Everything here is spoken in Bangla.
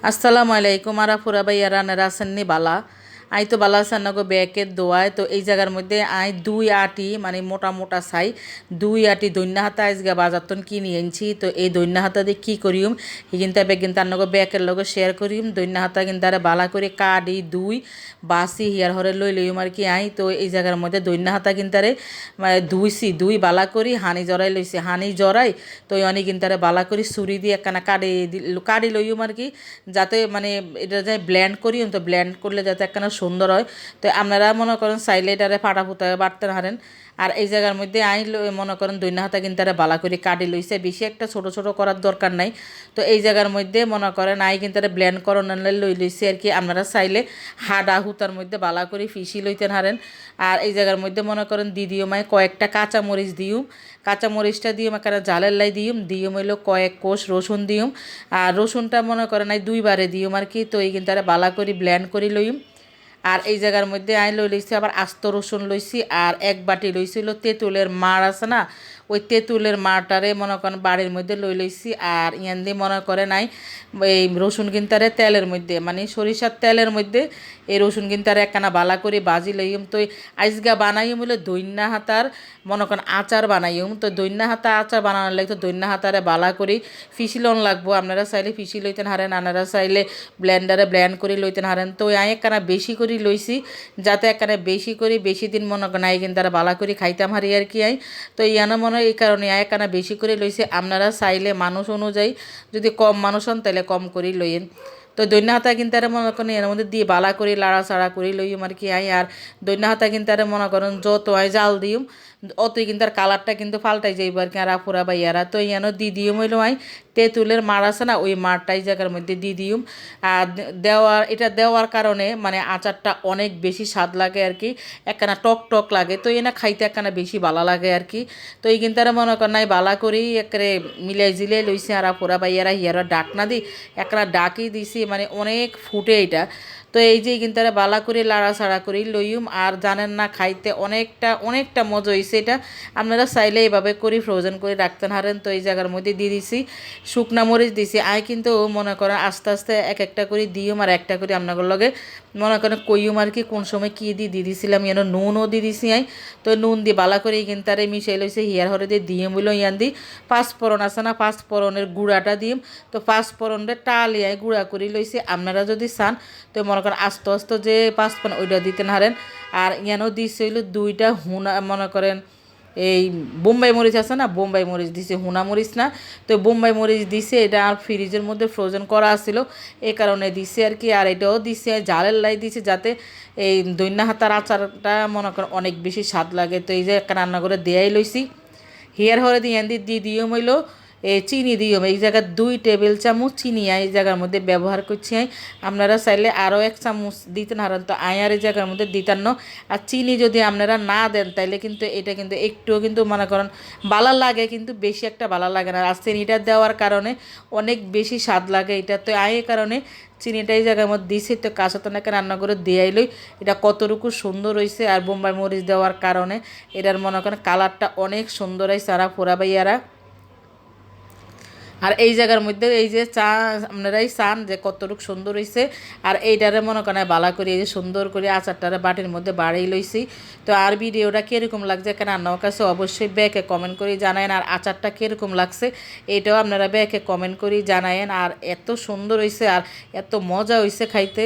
আসসালামু আলাইকুম আরাফুরা ভাইয়া রান্নার আসেননি বালা আই তো বালা আসান গো ব্যাকের দোয়ায়, তো এই জায়গার মধ্যে আই দুই আটি মানে মোটা মোটা চাই দুই আটি দৈন্য হাতা আজকে বাজার তন কিনে আনছি। তো এই দৈন্য হাতা দিয়ে কী করিম? কিন্তু এবার কিন্তু আন্নগো ব্যাকের লগে শেয়ার করিম। দৈন্য হাতা কিন্তু আরে বালা করে কাটি, দুই, বাসি হিয়ার হরে লই লইম আর কি আই। তো এই জায়গার মধ্যে দৈন্য হাতা কিন্তু আরে দুইছি দুই বালা করি, হানি জড়াই লইছি। হানি জড়াই, তো অনেক কিন্তু আরে বালা করি ছুরি দিয়ে একখানা কাটি কাটি লইম আর কি। যাতে মানে এটা যাই ব্ল্যান্ড করিম, তো ব্ল্যান্ড করলে যাতে একখানা সুন্দর হয়। তো আপনারা মনে করেন চাইলে এটারে ফাটা ফুটা বাড়তে হারেন আর এই জায়গার মধ্যে আই মনে করেন দৈন্য হাতা কিন্তু তারা বালা করে কাটি লইছে। বেশি একটা ছোট ছোট করার দরকার নাই। তো এই জায়গার মধ্যে মনে করেন আই কিন্তু তারা ব্ল্যান্ড করণে লই লইছে আর কি। আপনারা চাইলে হাডা হুতার মধ্যে বালা করে ফিসি লইতেন হারেন আর এই জায়গার মধ্যে মনে করেন দিদিও মাই কয়েকটা কাঁচা মরিচ দিউম। কাঁচা মরিচটা দিউম একটা জালের লাই দিউম। দিউম হইল কয়েক কোষ রসুন দিউম। আর রসুনটা মনে করেন এই দুইবারে দিউম আর কি। তো এই কিন্তু তারা বালা করে ব্ল্যান্ড করে লইম। আর এই জায়গার মধ্যে আই লই লইছি, আবার আস্ত রসুন লইছি, আর এক বাটি লইছিল তেঁতুলের মার আছে না? ওই তেঁতুলের মাটারে মনে করেন বাড়ির মধ্যে লই লইছি, আর ইয়ান দিয়ে মনে করে নাই, এই রসুন কিনতারে তেলের মধ্যে মানে সরিষার তেলের মধ্যে এই রসুন কিনতারে একখানা বালা করে বাজি লইম। তো আইসগা বানাইম বলে দৈন্যা হাতার, মনে করেন আচার বানাইম। তো দৈন্যা হাতা আচার বানানোর লাগে তো দৈন্যা হাতারে বালা করি। ফিসি লন লাগবো, আপনারা চাইলে ফিসি লইতেন হারেন, আপনারা চাইলে ব্লেন্ডারে ব্ল্যান্ড করে লইতেন হারেন। তো আই একখানা বেশি করে লইছি, যাতে একখানা বেশি করে, বেশি দিন মনে করেন আই কিন্তু তারা বালা করে, খাইতাম হারি আর কি আই। তো ইয়ানো মনে হয় এই কারণে এক আনা বেশি করে লইছে। আপনারা চাইলে মানুষ অনুযায়ী যদি কম মানুষ হন, তাহলে কম করেই লইয়েন। তো দৈন্য হাতা কিন্তু আর মনে করেন এর মধ্যে দিয়ে বালা করে লাড়া চাড়া করে লইম আর কি। আই, আর দৈন্য হাতা কিন্তু আর মনে করেন যত আই জাল দিম অতই কিন্তু আর কালারটা কিন্তু পাল্টাই যাইব আর কি, আর আফুরা বা ইয়ারা তো ইয়ানো দি দিম হইল আই তেঁতুলের মার আছে না, ওই মারটাই জায়গার মধ্যে দিয়ে আর দেওয়ার, এটা দেওয়ার কারণে মানে আচারটা অনেক বেশি স্বাদ লাগে আর কি, একখানা টক টক লাগে, তো এনা খাইতে একখানা বেশি বালা লাগে আর কি। তো এই কিন্তু আর মনে করেন নাই, বালা করেই একরে মিলাই জিলাই লইছে আর আফুরা বা ইয়ারা হিয়ারা ডাক না দিই একটা ডাকি দিছি মানে অনেক ফুটে এটা। তো এই যে কিন্তু বালা করে লাড়াছাড়া করেই লইম আর জানেন না খাইতে অনেকটা অনেকটা মজা হয়েছে এটা। আপনারা চাইলে এইভাবে করি ফ্রোজেন করে রাখতেন। হারেন তো এই জায়গার মধ্যে দিয়ে দিছি। শুকনা মরিচ দিছি। আয় কিন্তু মনে করেন আস্তে আস্তে এক একটা করে দিইম আর একটা করে আপনাদের লগে। মনে করেন কইম আর কি কোন সময় কী দিয়ে দিয়ে দিছিলাম যেন নুনও দিয়ে দিছি আই তো নুন দিয়ে বালা করে কিন্তু তারে মিশাই লইছে, হিয়ার হরে দিয়ে দিম বলে ইয়ান দিই পাঁচফোড়ন আছে না পাঁচফোড়নের গুঁড়াটা দিম তো পাঁচফোড়নটা টালিয়ায় গুঁড়া করে লইছে। আপনারা যদি চান, তো মনে করেন আস্তে আস্তে যে পাঁচফোড়ন, ওইটা দিতে হারেন। আর ইয়ানও দিছে হইল দুইটা হুনা, মনে করেন এই বোম্বাই মরিচ আছে না? বোম্বাই মরিচ দিছে, হুনা মরিচ না? তো বোম্বাই মরিচ দিছে, এটা আর ফ্রিজের মধ্যে ফ্রোজেন করা আসছিল এই কারণে দিছে আর কি, আর এটাও দিছে জালের লাই দিছে যাতে এই দৈন্য হাতার আচারটা মনে করেন অনেক বেশি স্বাদ লাগে। তো এই যে রান্না করে দেয়াই লইছি। হিয়ার হরে দিয়ে দিয়ে দিয়ে মইলো। এ চিনি দিও। এই জায়গায় দুই টেবিল চামচ চিনি এই জায়গার মধ্যে ব্যবহার করছি আপনারা চাইলে আরও এক চামচ দিতেন, হারান তো আয়ার এই জায়গার মধ্যে দিতেন আর চিনি যদি আপনারা না দেন, তাইলে কিন্তু এটা কিন্তু একটুও কিন্তু মনে করেন বালা লাগে, কিন্তু বেশি একটা বালা লাগে না। আর চিনিটা দেওয়ার কারণে অনেক বেশি স্বাদ লাগে এটা তো আয়ের কারণে। চিনিটা এই জায়গার মধ্যে দিছি, তো কাঁচা তো নাকি রান্না করে দেয়াইলই এটা কতটুকু সুন্দর হয়েছে আর বোম্বাই মরিচ দেওয়ার কারণে। এটার মনে করেন কালারটা অনেক সুন্দর হয়েছে আর ফোরা বাইয়ারা আর এই জায়গার মধ্যে এই যে চা, আপনারাই চান যে কতটুকু সুন্দর হয়েছে আর এইটারে মনে করেন বালা করে, এই যে সুন্দর করে আচারটারে বাটির মধ্যে বাড়াই লইছি। তো আর ভিডিওটা কীরকম লাগছে কেন আমার কাছে অবশ্যই ব্যাকে কমেন্ট করে জানায়েন, আর আচারটা কীরকম লাগছে এইটাও আপনারা ব্যাকে কমেন্ট করে জানায়েন, আর এত সুন্দর হয়েছে আর এত মজা হয়েছে খাইতে।